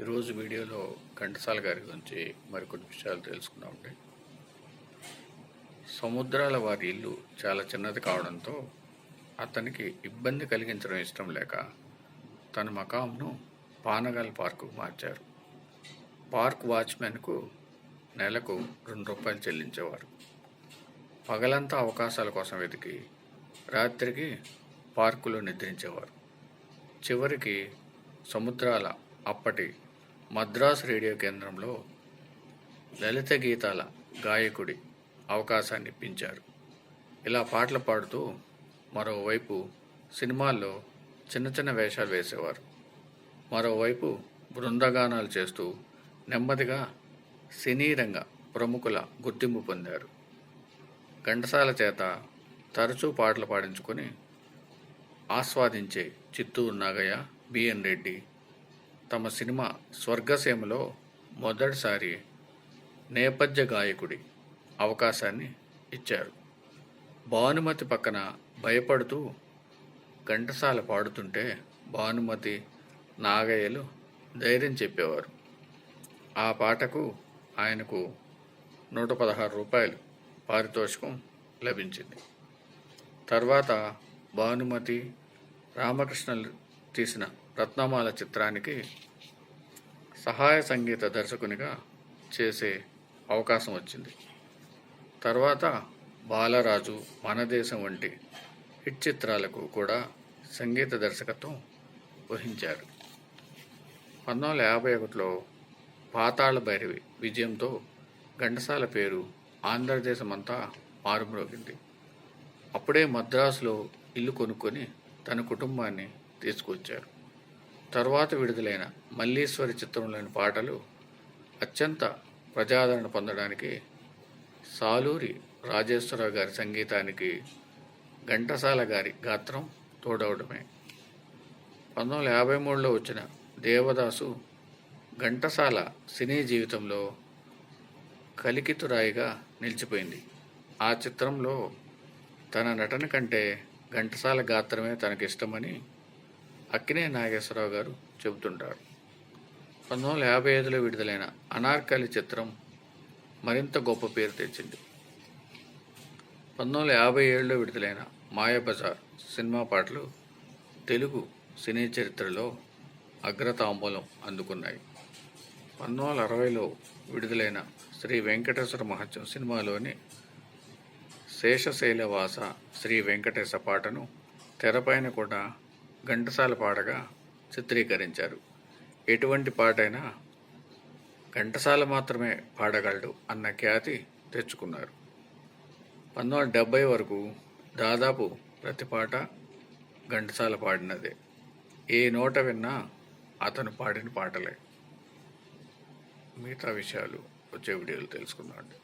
ఈరోజు వీడియోలో ఘంటసాల గారి గురించి మరికొన్ని విషయాలు తెలుసుకున్నామండి సముద్రాల వారి ఇల్లు చాలా చిన్నది కావడంతో అతనికి ఇబ్బంది కలిగించడం ఇష్టం లేక తన మకాంను పానగాల్ పార్కుకు మార్చారు. పార్క్ వాచ్మెన్కు నెలకు రెండు రూపాయలు చెల్లించేవారు. పగలంతా అవకాశాల కోసం వెతికి రాత్రికి పార్కులో నిద్రించేవారు. చివరికి సముద్రాల అప్పటి మద్రాస్ రేడియో కేంద్రంలో లలిత గీతాల గాయకుడి అవకాశాన్ని ఇప్పించారు. ఇలా పాటలు పాడుతూ మరోవైపు సినిమాల్లో చిన్న చిన్న వేషాలు వేసేవారు. మరోవైపు బృందగానాలు చేస్తూ నెమ్మదిగా సినీ రంగ ప్రముఖుల గుర్తింపు పొందారు. ఘంటసాల చేత తరచూ పాటలు పాడించుకొని ఆస్వాదించే చిత్తూరు నాగయ్య బిఎన్ రెడ్డి తమ సినిమా స్వర్గసీమలో మొదటిసారి నేపథ్య గాయకుడి అవకాశాన్ని ఇచ్చారు. భానుమతి పక్కన భయపడుతూ ఘంటసాల పాడుతుంటే భానుమతి నాగయ్యలు ధైర్యం చెప్పేవారు. ఆ పాటకు ఆయనకు నూట పదహారు రూపాయలు పారితోషికం లభించింది. తర్వాత భానుమతి రామకృష్ణలు తీసిన రత్నమాల చిత్రానికి సహాయ సంగీత దర్శకునిగా చేసే అవకాశం వచ్చింది. తర్వాత బాలరాజు మనదేశం వంటి హిట్ చిత్రాలకు కూడా సంగీత దర్శకత్వం వహించారు. పంతొమ్మిది వందల యాభై ఒకటిలో పాతాళ భైరవి విజయంతో ఘంటసాల పేరు ఆంధ్రదేశమంతా మారుమ్రోగింది. అప్పుడే మద్రాసులో ఇల్లు కొనుక్కొని తన కుటుంబాన్ని తీసుకొచ్చారు. తర్వాత విడుదలైన మల్లీశ్వరి చిత్రంలోని పాటలు అత్యంత ప్రజాదరణ పొందడానికి సాలూరి రాజేశ్వరరావు గారి సంగీతానికి ఘంటసాల గారి గాత్రం తోడవడమే. పంతొమ్మిది వందల యాభై మూడులో వచ్చిన దేవదాసు ఘంటసాల సినీ జీవితంలో కలికితురాయిగా నిలిచిపోయింది. ఆ చిత్రంలో తన నటన కంటే ఘంటసాల గాత్రమే తనకిష్టమని అక్కినే నాగేశ్వరరావు గారు చెబుతుంటారు. పంతొమ్మిది వందల యాభై ఐదులో విడుదలైన అనార్కలి చిత్రం మరింత గొప్ప పేరు తెచ్చింది. పంతొమ్మిది వందల యాభై ఏడులో విడుదలైన మాయాబజార్ సినిమా పాటలు తెలుగు సినీ చరిత్రలో అగ్రతాంబూలం అందుకున్నాయి. పంతొమ్మిది వందల అరవైలో విడుదలైన శ్రీ వెంకటేశ్వర మహత్యం సినిమాలోని శేషశైలవాస శ్రీ వెంకటేశ పాటను తెరపైన కూడా ఘంటసాల పాటగా చిత్రీకరించారు. ఎటువంటి పాటైనా ఘంటసాల మాత్రమే పాడగలడు అన్న ఖ్యాతి తెచ్చుకున్నారు. పంతొమ్మిది వందల డెబ్భై వరకు దాదాపు ప్రతి పాట ఘంటసాల పాడినదే. ఏ నోట విన్నా అతను పాడిన పాటలే. మిగతా విషయాలు వచ్చే వీడియోలు తెలుసుకున్నాడు